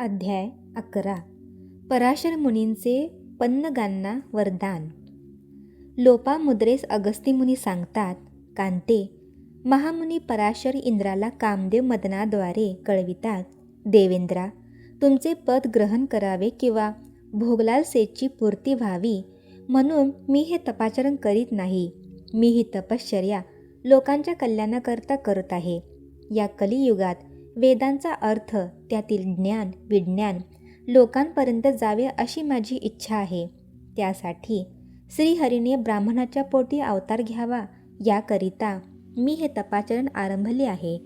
अध्याय अकरा. पराशर मुनींचे पन्नगांना वरदान. लोपामुद्रेस अगस्ती मुनी सांगतात कांते महामुनी पराशर इंद्राला कामदेव मदनाद्वारे कळवितात. देवेंद्रा तुमचे पद ग्रहण करावे किंवा भोगलाल सेची पूर्ती व्हावी म्हणून मी हे तपाचरण करीत नाही. मी ही तपश्चर्या लोकांच्या कल्याणाकरता करत आहे. या कलियुगात वेदांचा अर्थ त्यातील ज्ञान विज्ञान लोकांपर्यंत जावे अशी माझी इच्छा आहे. त्यासाठी श्रीहरीने ब्राह्मणाच्या पोटी अवतार घ्यावा याकरिता मी हे तपाचरण आरंभले आहे.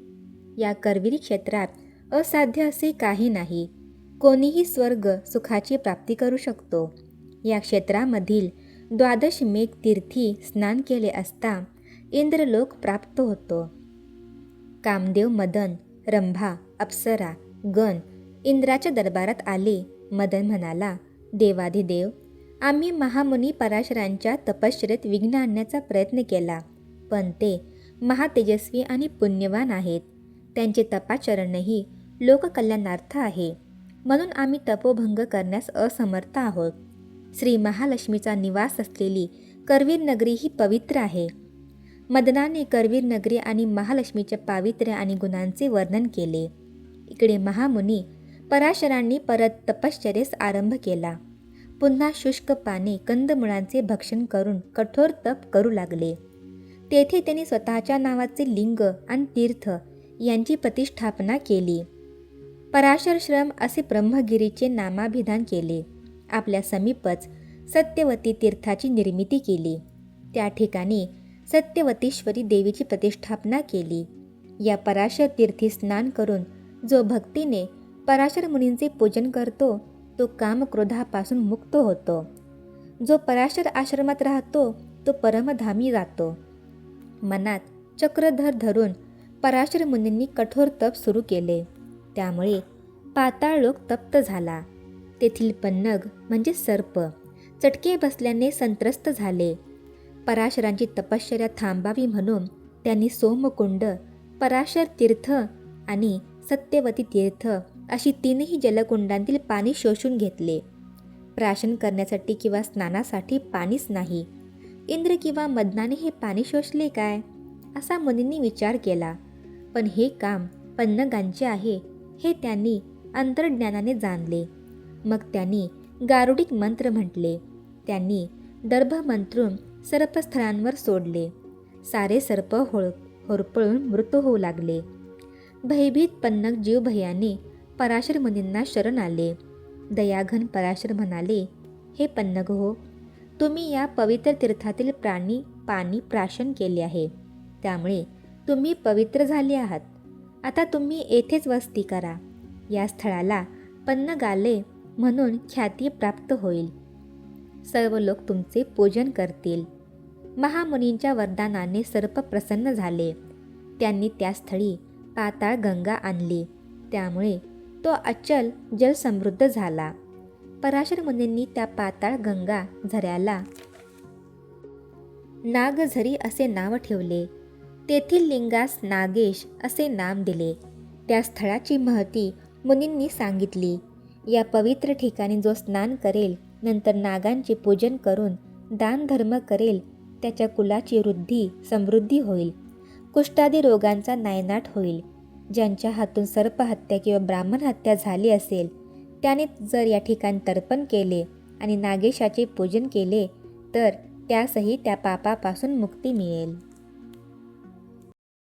या करवीर क्षेत्रात असाध्य असे काही नाही. कोणीही स्वर्ग सुखाची प्राप्ती करू शकतो. या क्षेत्रामधील द्वादश मेघ तीर्थी स्नान केले असता इंद्रलोक प्राप्त होतो. कामदेव मदन रंभा अप्सरा गण इंद्राच्या दरबारात आले. मदन म्हणाला देवाधिदेव आम्ही महामुनी पराशरांच्या तपश्चर्येत विघ्न आणण्याचा प्रयत्न केला. पण ते महातेजस्वी आणि पुण्यवान आहेत. त्यांचे तपाचरणही लोककल्याणार्थ आहे. म्हणून आम्ही तपोभंग करण्यास असमर्थ आहोत. श्री महालक्ष्मीचा निवास असलेली करवीर नगरी ही पवित्र आहे. मदनाने करवीर नगरी आणि महालक्ष्मीच्या पावित्र्य आणि गुणांचे वर्णन केले. इकडे महामुनी पराशरांनी परत तपश्चर्येस आरंभ केला. पुन्हा शुष्क पाने कंदमुळांचे भक्षण करून कठोर तप करू लागले. तेथे त्यांनी स्वतःच्या नावाचे लिंग आणि तीर्थ यांची प्रतिष्ठापना केली. पराशरश्रम असे ब्रह्मगिरीचे नामाभिधान केले. आपल्या समीपच सत्यवती तीर्थाची निर्मिती केली. त्या ठिकाणी सत्यवतीश्वरी देवीची प्रतिष्ठापना केली. या पराशर तीर्थी स्नान करून जो भक्तीने पराशर मुनींचे पूजन करतो तो कामक्रोधापासून मुक्त होतो. जो पराशर आश्रमात राहतो तो परमधामी जातो. मनात चक्रधर धरून पराशर मुनींनी कठोर तप सुरू केले. त्यामुळे पाताळ लोक तप्त झाला. तेथील पन्नग म्हणजे सर्प चटके बसल्याने संत्रस्त झाले. पराशरांची तपश्चर्या थांबावी म्हणून त्यांनी सोमकुंड पराशर तीर्थ आणि सत्यवती तीर्थ अशी तीनही जलकुंडांतील पाणी शोषून घेतले. प्राशन करण्यासाठी किंवा स्नानासाठी पाणीच नाही. इंद्र किंवा मदनाने हे पाणी शोषले काय? असा मुनींनी विचार केला. पण हे काम पन्नगांचे आहे हे त्यांनी अंतर्ज्ञानाने जाणले. मग त्यांनी गारुडिक मंत्र म्हटले. त्यांनी दर्भ मंत्रून सर्पस्थळांवर सोडले. सारे सर्प होळ होरपळून मृत होऊ लागले. भयभीत पन्नग जीवभयाने पराशर मुनींना शरण आले. दयाघन पराशर म्हणाले हे पन्नग हो तुम्ही या पवित्र तीर्थातील प्राणी पाणी प्राशन केले आहे. त्यामुळे तुम्ही पवित्र झाले आहात. आता तुम्ही येथेच वस्ती करा. या स्थळाला पन्नगाले म्हणून ख्याती प्राप्त होईल. सर्व लोक तुमचे पूजन करतील. महामुनींच्या वरदानाने सर्प प्रसन्न झाले. त्यांनी त्या स्थळी पाताळ गंगा आणली. त्यामुळे तो अचल जलसमृद्ध झाला. पराशर मुनींनी त्या पाताळ गंगा झऱ्याला नागझरी असे नाव ठेवले. तेथील लिंगास नागेश असे नाम दिले. त्या स्थळाची महती मुनींनी सांगितली. या पवित्र ठिकाणी जो स्नान करेल नंतर नागांचे पूजन करून दानधर्म करेल त्याच्या कुलाची वृद्धी समृद्धी होईल. कुष्ठादी रोगांचा नायनाट होईल. ज्यांच्या हातून सर्पहत्या किंवा ब्राह्मण हत्या झाली असेल त्याने जर या ठिकाणी तर्पण केले आणि नागेशाचे पूजन केले तर त्यासही त्या पापापासून मुक्ती मिळेल.